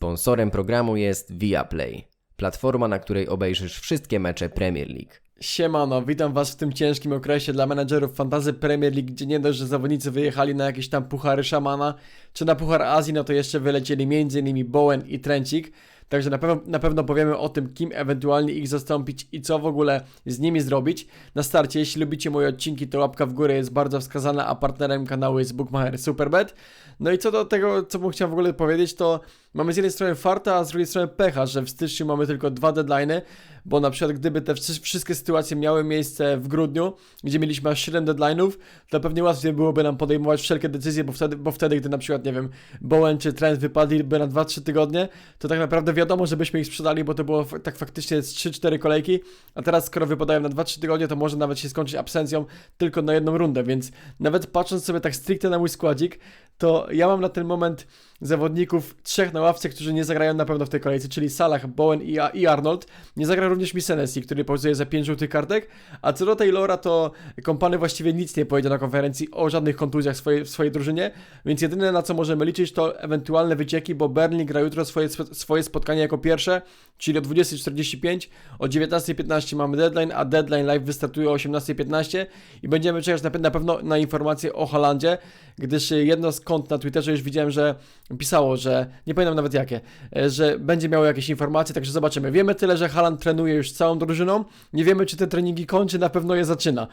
Sponsorem programu jest Viaplay, platforma, na której obejrzysz wszystkie mecze Premier League. Siemano, witam was w tym ciężkim okresie dla menedżerów Fantazy Premier League, gdzie nie dość, że zawodnicy wyjechali na jakieś tam puchary szamana, czy na puchar Azji, no to jeszcze wylecieli m.in. Bowen i Trencik. Także na pewno, na pewno powiemy o tym, kim ewentualnie ich zastąpić i co w ogóle z nimi zrobić. Na starcie, jeśli lubicie moje odcinki, to łapka w górę jest bardzo wskazana, a partnerem kanału jest Bookmacher Superbet. No i co do tego, co bym chciał w ogóle powiedzieć, to mamy z jednej strony farta, a z drugiej strony pecha, że w styczniu mamy tylko dwa deadlines, bo na przykład gdyby te wszy- wszystkie sytuacje miały miejsce w grudniu, gdzie mieliśmy aż 7 deadline'ów, to pewnie łatwiej byłoby nam podejmować wszelkie decyzje, bo wtedy, bo wtedy gdy na przykład, nie wiem, Bowen czy Trent wypadliby na 2-3 tygodnie, to tak naprawdę wiadomo, żebyśmy ich sprzedali, bo to było tak faktycznie z 3-4 kolejki, a teraz skoro wypadają na 2-3 tygodnie, to może nawet się skończyć absencją tylko na jedną rundę, więc nawet patrząc sobie tak stricte na mój składzik, to ja mam na ten moment zawodników trzech na ławce, którzy nie zagrają na pewno w tej kolejce, czyli Salah, Bowen i, i Arnold. Nie zagra również Misenesi, który pauzuje za 5 żółtych kartek. A co do Taylora, to kompany właściwie nic nie powiedział na konferencji o żadnych kontuzjach swojej, w swojej drużynie, więc jedyne na co możemy liczyć to ewentualne wycieki, bo Berlin gra jutro swoje, swoje spotkanie jako pierwsze, czyli o 20.45, o 19.15 mamy deadline, a deadline live wystartuje o 18.15 i będziemy czekać na, pe- na pewno na informacje o Holandzie, gdyż jedno z kont na Twitterze już widziałem, że pisało, że nie pamiętam nawet jakie, że będzie miało jakieś informacje, także zobaczymy. Wiemy tyle, że Haaland trenuje już całą drużyną, nie wiemy czy te treningi kończy, na pewno je zaczyna,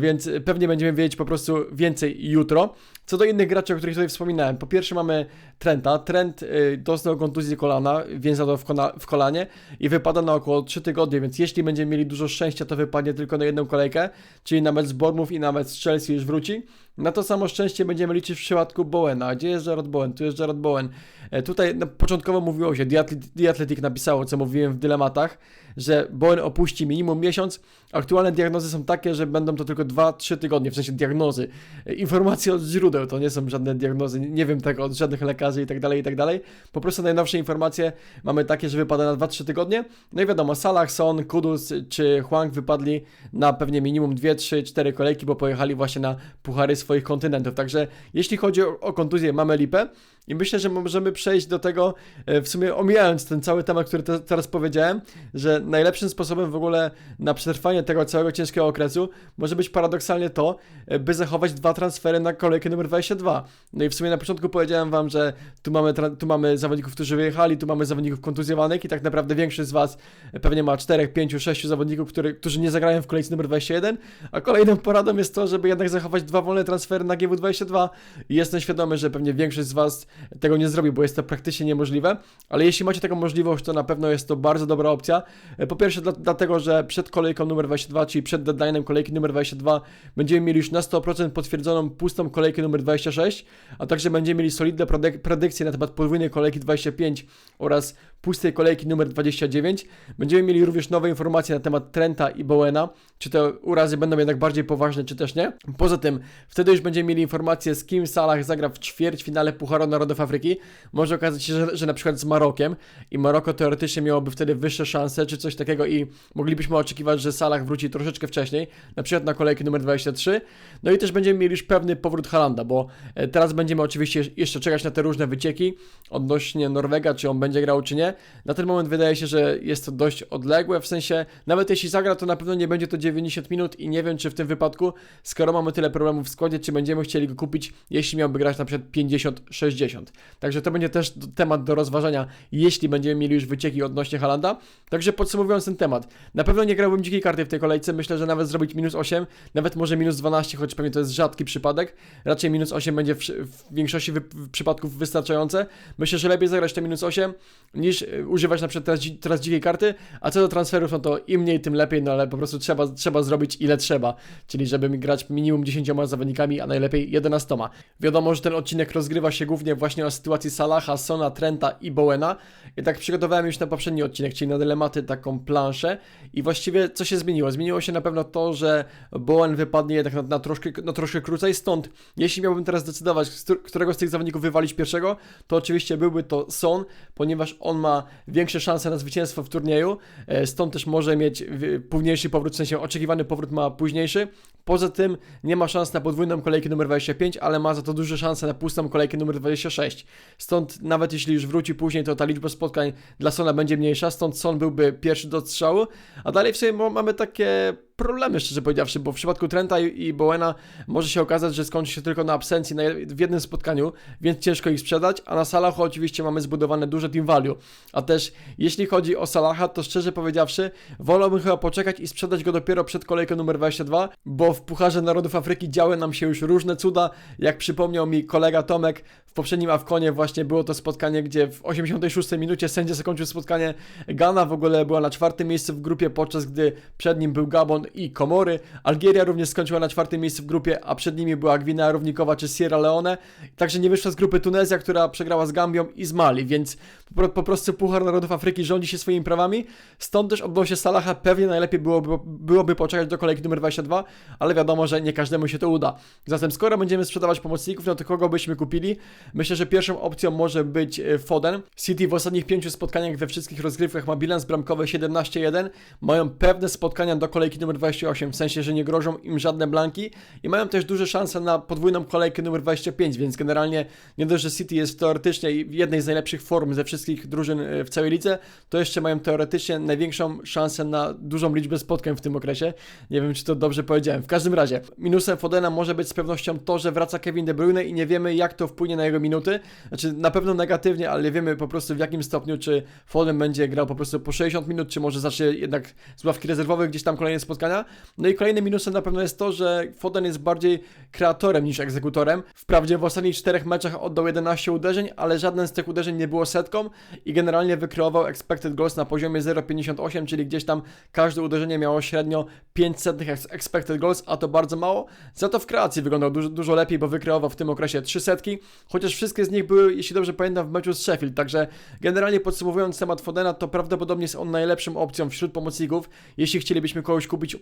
więc pewnie będziemy wiedzieć po prostu więcej jutro. Co do innych graczy, o których tutaj wspominałem, po pierwsze mamy Trenta. Trent y, dostał kontuzję kolana, więzał to w, w kolanie i wypada na około 3 tygodnie, więc jeśli będziemy mieli dużo szczęścia, to wypadnie tylko na jedną kolejkę, czyli na mecz z Bournemouth i na mecz z Chelsea już wróci. Na to samo szczęście będziemy liczyć w przypadku Bowena. Gdzie jest Gerard Bowen? Tu jest Gerard Bowen. E, tutaj no, początkowo mówiło się, The Athletic, napisało, co mówiłem w dylematach, że Bowen opuści minimum miesiąc. Aktualne diagnozy są takie, że będą to tylko 2-3 tygodnie, w sensie diagnozy. E, Informacje od źródeł, to nie są żadne diagnozy, nie- wiem tego od żadnych lekarzy i tak dalej, i tak dalej. Po prostu najnowsze informacje mamy takie, że wypada na 2-3 tygodnie. No i wiadomo, Salah, Son, Kudus czy Huang wypadli na pewnie minimum 2, 3, 4 kolejki, bo pojechali właśnie na puchary swoich kontynentów. Także jeśli chodzi o, o kontuzję, mamy lipę. I myślę, że możemy przejść do tego, e, w sumie omijając ten cały temat, który te, teraz powiedziałem, że najlepszym sposobem w ogóle na przetrwanie tego całego ciężkiego okresu może być paradoksalnie to, e, by zachować dwa transfery na kolejkę numer 22. No i w sumie na początku powiedziałem wam, że tu mamy, tu mamy zawodników, którzy wyjechali, tu mamy zawodników kontuzjowanych i tak naprawdę większość z was pewnie ma 4, 5, 6 zawodników, który, którzy nie zagrają w kolejce numer 21, a kolejną poradą jest to, żeby jednak zachować dwa wolne transfery na GW22 i jestem świadomy, że pewnie większość z was tego nie zrobi, bo jest to praktycznie niemożliwe, ale jeśli macie taką możliwość, to na pewno jest to bardzo dobra opcja. E, Po pierwsze dla, dlatego, że przed kolejką numer 22, czyli przed deadline'em kolejki numer 22 będziemy mieli już na 100% potwierdzoną pustą kolejkę numer 26, a także będziemy mieli solidne predykcje na temat podwójnej kolejki 25 oraz pustej kolejki numer 29. Będziemy mieli również nowe informacje na temat Trenta i Bowena, czy te urazy będą jednak bardziej poważne, czy też nie. Poza tym, wtedy już będziemy mieli informację, z kim Salah zagra w ćwierćfinale Pucharu Narodów Afryki. Może okazać się, że, że na przykład z Marokiem i Maroko teoretycznie miałoby wtedy wyższe szanse, czy coś takiego i moglibyśmy oczekiwać, że Salah wróci troszeczkę wcześniej, na przykład na kolejkę numer 23. No i też będziemy mieli już pewny powrót Halanda, bo e, teraz będziemy oczywiście jeszcze czekać na te różne wycieki odnośnie Norwega, czy on będzie grał, czy nie. Na ten moment wydaje się, że jest to dość odległe, w sensie nawet jeśli zagra, to na pewno nie będzie to 90 minut i nie wiem, czy w tym wypadku, skoro mamy tyle problemów w składzie, czy będziemy chcieli go kupić, jeśli miałby grać na przykład 50-60. Także to będzie też temat do rozważania, jeśli będziemy mieli już wycieki odnośnie Halanda. Także podsumowując ten temat, na pewno nie grałbym dzikiej karty w tej kolejce, myślę, że nawet zrobić minus 8, nawet może minus 12, choć pewnie to jest rzadki przypadek. Raczej minus 8 będzie w, w większości wy, w przypadków wystarczające. Myślę, że lepiej zagrać te minus 8 niż y, używać na przykład teraz, teraz dzikiej karty, a co do transferów, no to im mniej, tym lepiej, no ale po prostu trzeba, trzeba zrobić ile trzeba, czyli żeby grać minimum 10 zawodnikami, a najlepiej 11. Wiadomo, że ten odcinek rozgrywa się głównie właśnie o sytuacji Salaha, Sona, Trenta i Bowena i tak przygotowałem już na poprzedni odcinek, czyli na dylematy taką planszę i właściwie co się zmieniło? Zmieniło się na pewno to, że Bowen wypadnie jednak na, na, troszkę, na troszkę krócej, stąd jeśli miałbym teraz decydować, którego z tych zawodników wywalić pierwszego, to oczywiście byłby to Son, ponieważ on ma ma większe szanse na zwycięstwo w turnieju, e, stąd też może mieć późniejszy powrót, w sensie oczekiwany powrót ma późniejszy. Poza tym nie ma szans na podwójną kolejkę numer 25, ale ma za to duże szanse na pustą kolejkę numer 26. Stąd nawet jeśli już wróci później, to ta liczba spotkań dla Sona będzie mniejsza, stąd Son byłby pierwszy do strzału, a dalej w sobie mamy takie problemy, szczerze powiedziawszy, bo w przypadku Trenta i, Bowena może się okazać, że skończy się tylko na absencji w jednym spotkaniu, więc ciężko ich sprzedać, a na Salachu oczywiście mamy zbudowane duże team value. A też jeśli chodzi o Salaha, to szczerze powiedziawszy, wolałbym chyba poczekać i sprzedać go dopiero przed kolejką numer 22, bo w Pucharze Narodów Afryki działy nam się już różne cuda, jak przypomniał mi kolega Tomek, w poprzednim Awkonie właśnie było to spotkanie, gdzie w 86 minucie sędzia zakończył spotkanie. Ghana w ogóle była na czwartym miejscu w grupie, podczas gdy przed nim był Gabon i Komory. Algieria również skończyła na czwartym miejscu w grupie, a przed nimi była Gwinea Równikowa czy Sierra Leone. Także nie wyszła z grupy Tunezja, która przegrała z Gambią i z Mali, więc po, po prostu Puchar Narodów Afryki rządzi się swoimi prawami. Stąd też odnośnie Salaha pewnie najlepiej byłoby, byłoby poczekać do kolejki numer 22, ale wiadomo, że nie każdemu się to uda. Zatem skoro będziemy sprzedawać pomocników, no to kogo byśmy kupili? Myślę, że pierwszą opcją może być e, Foden. City w ostatnich pięciu spotkaniach we wszystkich rozgrywkach ma bilans bramkowy 17-1. Mają pewne spotkania do kolejki numer 28, w sensie, że nie grożą im żadne blanki i mają też duże szanse na podwójną kolejkę numer 25, więc generalnie nie dość, że City jest teoretycznie w jednej z najlepszych form ze wszystkich drużyn e, w całej lidze, to jeszcze mają teoretycznie największą szansę na dużą liczbę spotkań w tym okresie. Nie wiem, czy to dobrze powiedziałem. W każdym razie, minusem Fodena może być z pewnością to, że wraca Kevin De Bruyne i nie wiemy, jak to wpłynie na jego minuty. Znaczy, na pewno negatywnie, ale nie wiemy po prostu w jakim stopniu, czy Foden będzie grał po prostu po 60 minut, czy może zacznie jednak z ławki rezerwowych gdzieś tam kolejne spotkania. No i kolejnym minusem na pewno jest to, że Foden jest bardziej kreatorem niż egzekutorem. Wprawdzie w ostatnich czterech meczach oddał 11 uderzeń, ale żaden z tych uderzeń nie było setką i generalnie wykreował expected goals na poziomie 0,58, czyli gdzieś tam każde uderzenie miało średnio 500 ex- expected goals, a to bardzo mało. Za to w kreacji wyglądał dużo, dużo lepiej, bo wykreował w tym okresie 3 setki, chociaż wszystkie z nich były, jeśli dobrze pamiętam, w meczu z Sheffield, także generalnie podsumowując temat Fodena, to prawdopodobnie jest on najlepszą opcją wśród pomocników, jeśli chcielibyśmy kogoś kupić,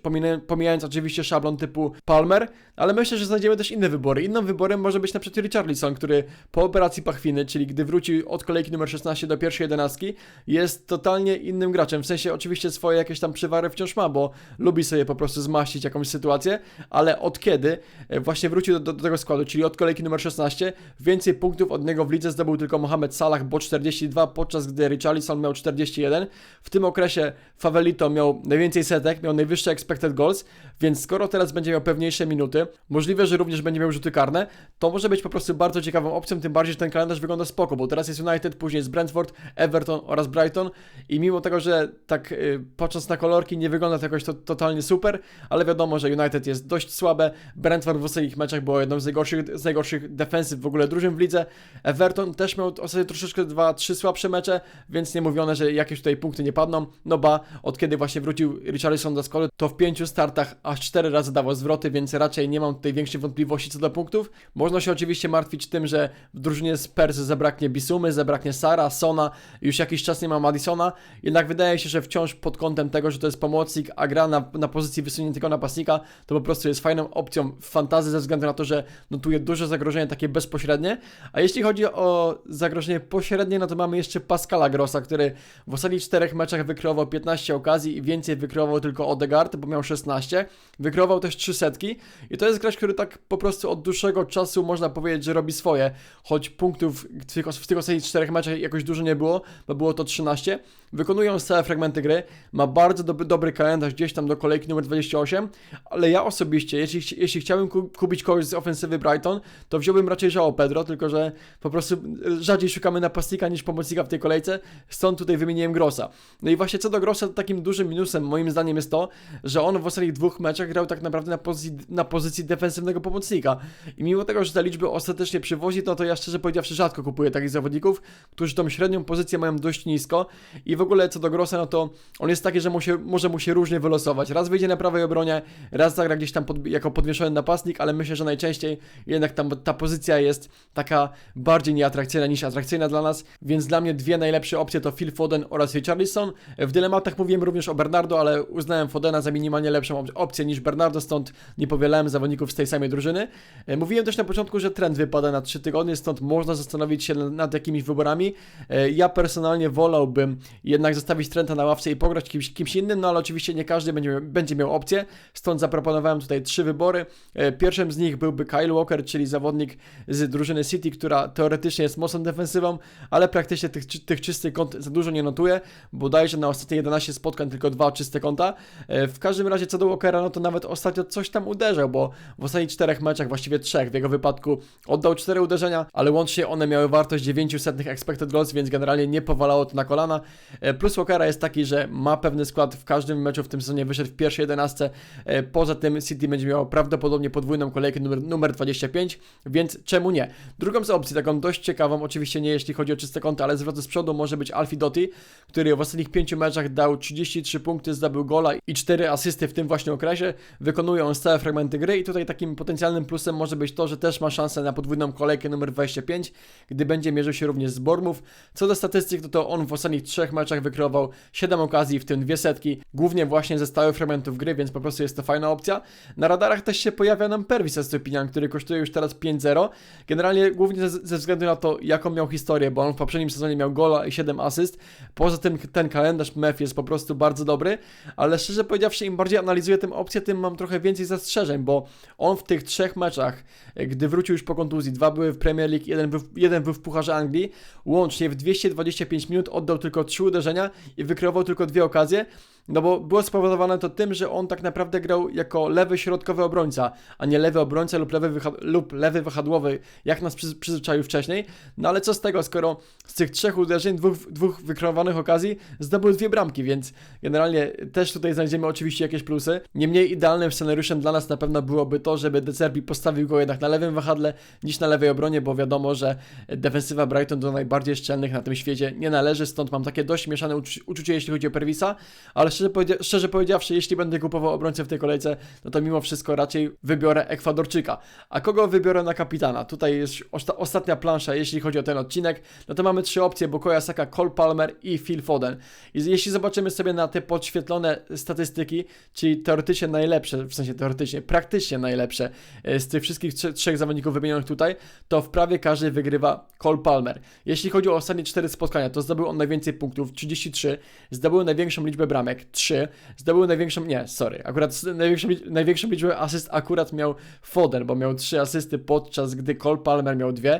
pomijając oczywiście szablon typu Palmer, ale myślę, że znajdziemy też inne wybory. Innym wyborem może być na przykład Richarlison, który po operacji pachwiny, czyli gdy wróci od kolejki numer 16 do pierwszej jedenastki, jest totalnie innym graczem. W sensie oczywiście swoje jakieś tam przywary wciąż ma, bo lubi sobie po prostu zmaścić jakąś sytuację, ale od kiedy e, właśnie wrócił do, do, do tego składu, czyli od kolejki numer 16, więcej punktów od niego w lidze zdobył tylko Mohamed Salah, bo 42, podczas gdy Richarlison miał 41. W tym okresie Favelito miał najwięcej setek, miał najwyższe expected goals, więc skoro teraz będzie miał pewniejsze minuty, możliwe, że również będzie miał rzuty karne, to może być po prostu bardzo ciekawą opcją, tym bardziej, że ten kalendarz wygląda spoko, bo teraz jest United, później jest Brentford, Everton oraz Brighton i mimo tego, że tak y, patrząc na kolorki nie wygląda to jakoś to, totalnie super, ale wiadomo, że United jest dość słabe, Brentford w ostatnich meczach było jedną z najgorszych, z najgorszych defensyw w ogóle drużyn w lidze, Everton też miał ostatnio troszeczkę dwa, trzy słabsze mecze, więc nie mówione, że jakieś tutaj punkty nie padną, no ba, od kiedy właśnie wrócił Richarlison do składu, to w pięciu startach aż cztery razy dawał zwroty, więc raczej nie mam tutaj większej wątpliwości co do punktów. Można się oczywiście martwić tym, że w drużynie Spurs zabraknie Bisumy, zabraknie Sara, Sona, już jakiś czas nie ma Madisona, jednak wydaje się, że wciąż pod kątem tego, że to jest pomocnik, a gra na, na pozycji wysuniętego napastnika, to po prostu jest fajną opcją w fantazy ze względu na to, że notuje duże zagrożenie takie bezpośrednie, a jeśli chodzi o zagrożenie pośrednie, no to mamy jeszcze Pascala Grossa, który w ostatnich czterech meczach wykreował 15 okazji i więcej wykreował tylko Odegaard, bo miał 16. Wykreował też 3 setki i to jest gracz, który tak po prostu od dłuższego czasu można powiedzieć, że robi swoje, choć punktów w tych, ostatnich czterech meczach jakoś dużo nie było, bo było to 13. Wykonują całe fragmenty gry, ma bardzo dobry, dobry kalendarz gdzieś tam do kolejki numer 28, ale ja osobiście, jeśli, jeśli chciałbym ku- kupić kogoś z ofensywy Brighton, to wziąłbym raczej Joao Pedro, tylko że po prostu rzadziej szukamy napastnika niż pomocnika w tej kolejce, stąd tutaj wymieniłem Grossa. No i właśnie co do Grossa, to takim dużym minusem moim zdaniem jest to, że on w ostatnich dwóch meczach grał tak naprawdę na pozycji, na pozycji defensywnego pomocnika. I mimo tego, że te liczby ostatecznie przywozi, no to ja szczerze powiedziawszy rzadko kupuję takich zawodników, którzy tą średnią pozycję mają dość nisko i w ogóle co do Grossa, no to on jest taki, że mu się, może mu się różnie wylosować. Raz wyjdzie na prawej obronie, raz zagra gdzieś tam pod, jako podwieszony napastnik, ale myślę, że najczęściej jednak tam ta pozycja jest taka bardziej nieatrakcyjna niż atrakcyjna dla nas, więc dla mnie dwie najlepsze opcje to Phil Foden oraz Richarlison. W dylematach mówiłem również o Bernardo, ale uznałem Fodena za minimalnie lepszą op- opcję niż Bernardo, stąd nie powielałem zawodników z tej samej drużyny. E, Mówiłem też na początku, że trend wypada na 3 tygodnie, stąd można zastanowić się nad jakimiś wyborami. E, Ja personalnie wolałbym jednak zostawić Trenta na ławce i pograć kimś, kimś innym, no ale oczywiście nie każdy będzie, będzie miał opcję, stąd zaproponowałem tutaj trzy wybory. E, Pierwszym z nich byłby Kyle Walker, czyli zawodnik z drużyny City, która teoretycznie jest mocną defensywą, ale praktycznie tych, tych czystych kąt za dużo nie notuje, bodajże na ostatnie 11 spotkań tylko dwa czyste konta. E, W każdym razie co do Walkera, no to nawet ostatnio coś tam uderzał, bo w ostatnich czterech meczach, właściwie trzech w jego wypadku, oddał cztery uderzenia, ale łącznie one miały wartość 900 expected goals, więc generalnie nie powalało to na kolana. E, Plus Walkera jest taki, że ma pewny skład w każdym meczu w tym sezonie, wyszedł w pierwszej 11. E, Poza tym City będzie miało prawdopodobnie podwójną kolejkę numer, numer 25, więc czemu nie? Drugą z opcji, taką dość ciekawą, oczywiście nie jeśli chodzi o czyste konto, ale zwroty z przodu może być Alfie Dotti, który w ostatnich pięciu meczach dał 33 punkty, zdobył gola i 4 asysty w tym właśnie okresie. Wykonuje on stałe fragmenty gry i tutaj takim potencjalnym plusem może być to, że też ma szansę na podwójną kolejkę numer 25, gdy będzie mierzył się również z Bormów. Co do statystyk, to, to on w ostatnich trzech meczach wykreował 7 okazji, w tym dwie setki, głównie właśnie ze stałych fragmentów gry, więc po prostu jest to fajna opcja. Na radarach też się pojawia nam Pervis Estopinian, który kosztuje już teraz 5-0. Generalnie głównie ze, ze względu na to, jaką miał historię, bo on w poprzednim sezonie miał gola i 7 asyst. Poza tym ten kalendarz MEF jest po prostu bardzo dobry, ale szczerze powiedziawszy, im bardziej analizuję tę opcję, tym mam trochę więcej zastrzeżeń, bo on w tych trzech meczach, e, gdy wrócił już po kontuzji, dwa były w Premier League, jeden był, jeden był w Pucharze Anglii, łącznie w 225 minut oddał tylko trzy uderzenia i wykreował tylko dwie okazje, no bo było spowodowane to tym, że on tak naprawdę grał jako lewy środkowy obrońca, a nie lewy obrońca lub lewy, lub lewy wahadłowy, jak nas przyz- przyzwyczaił wcześniej. No ale co z tego, skoro z tych trzech uderzeń, dwóch, dwóch wykreowanych okazji, zdobył dwie bramki, więc generalnie też tutaj znajdziemy oczywiście jakieś plusy. Niemniej idealnym scenariuszem dla nas na pewno byłoby to, żeby De Zerbi postawił go jednak na lewym wahadle niż na lewej obronie, bo wiadomo, że defensywa Brighton do najbardziej szczelnych na tym świecie nie należy, stąd mam takie dość mieszane uczu- uczucie, jeśli chodzi o Perwisa, ale szczerze, powiedzia- szczerze powiedziawszy, jeśli będę kupował obrońcę w tej kolejce, no to mimo wszystko raczej wybiorę Ekwadorczyka. A kogo wybiorę na kapitana? Tutaj jest osta- ostatnia plansza, jeśli chodzi o ten odcinek. No to mamy trzy opcje, Bukoya Saka, Cole Palmer i Phil Foden. I jeśli zobaczymy sobie na te podświetlone statystyki, czyli teoretycznie najlepsze, w sensie teoretycznie, praktycznie najlepsze e, z tych wszystkich trze- trzech zawodników wymienionych tutaj, to w prawie każdy wygrywa Cole Palmer. Jeśli chodzi o ostatnie cztery spotkania, to zdobył on najwięcej punktów, 33, zdobył największą liczbę bramek, 3, zdobył największą, nie, sorry, akurat największą, największą liczbę asyst akurat miał Foden, bo miał 3 asysty, podczas gdy Cole Palmer miał 2.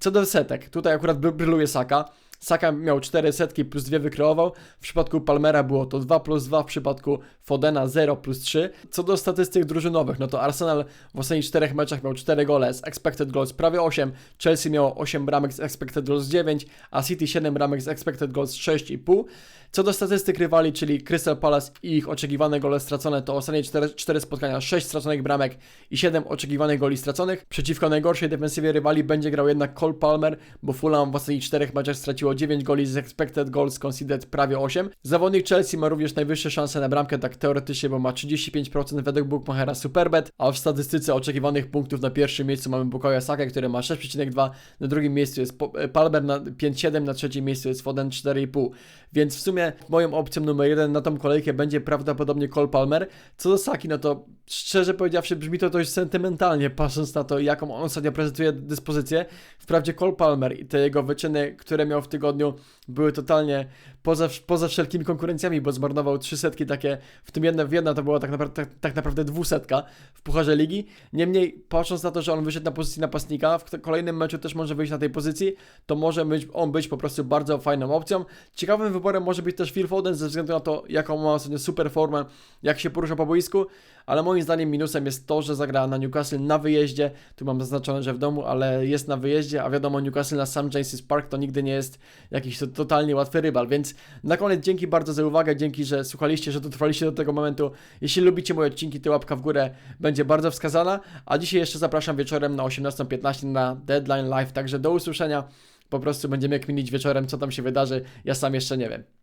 Co do setek, tutaj akurat bry- bryluje Saka. Saka miał 4 setki plus 2 wykreował. W przypadku Palmera było to 2 plus 2, w przypadku Fodena 0 plus 3. Co do statystyk drużynowych, no to Arsenal w ostatnich 4 meczach miał 4 gole z expected goals prawie 8, Chelsea miało 8 bramek z expected goals 9, a City 7 bramek z expected goals 6,5. Co do statystyk rywali, czyli Crystal Palace i ich oczekiwane gole stracone, to ostatnie 4, 4 spotkania, 6 straconych bramek i 7 oczekiwanych goli straconych. Przeciwko najgorszej defensywie rywali będzie grał jednak Cole Palmer, bo Fulham w ostatnich 4 meczach straciło 9 goli z expected goals conceded prawie 8. Zawodnik Chelsea ma również najwyższe szanse na bramkę, tak teoretycznie, bo ma 35% według Bookmachera Superbet, a w statystyce oczekiwanych punktów na pierwszym miejscu mamy Bukayo Saka, który ma 6,2, na drugim miejscu jest Palmer na 5,7, na trzecim miejscu jest Foden 4,5. Więc w sumie moją opcją numer jeden na tą kolejkę będzie prawdopodobnie Cole Palmer. Co do Saki, no to szczerze powiedziawszy brzmi to dość sentymentalnie, patrząc na to, jaką on ostatnio prezentuje dyspozycję. Wprawdzie Cole Palmer i te jego wyczyny, które miał w tygodniu, były totalnie poza, poza wszelkimi konkurencjami, bo zmarnował trzy setki takie, w tym jedna, jedna to była tak naprawdę, tak, tak naprawdę dwusetka w Pucharze Ligi. Niemniej, patrząc na to, że on wyszedł na pozycji napastnika, w kolejnym meczu też może wyjść na tej pozycji, to może być, on być po prostu bardzo fajną opcją. Ciekawym wyborem może być też Phil Foden ze względu na to, jaką ma ostatnio super formę, jak się porusza po boisku, ale moim zdaniem minusem jest to, że zagra na Newcastle na wyjeździe. Tu mam zaznaczone, że w domu, ale jest na wyjeździe, a wiadomo, Newcastle na St. James's Park to nigdy nie jest jakiś totalnie łatwy rywal, więc na koniec dzięki bardzo za uwagę, dzięki, że słuchaliście, że dotrwaliście do tego momentu. Jeśli lubicie moje odcinki, to łapka w górę będzie bardzo wskazana, a dzisiaj jeszcze zapraszam wieczorem na 18.15 na Deadline Live, także do usłyszenia. Po prostu będziemy kminić wieczorem, co tam się wydarzy. Ja sam jeszcze nie wiem.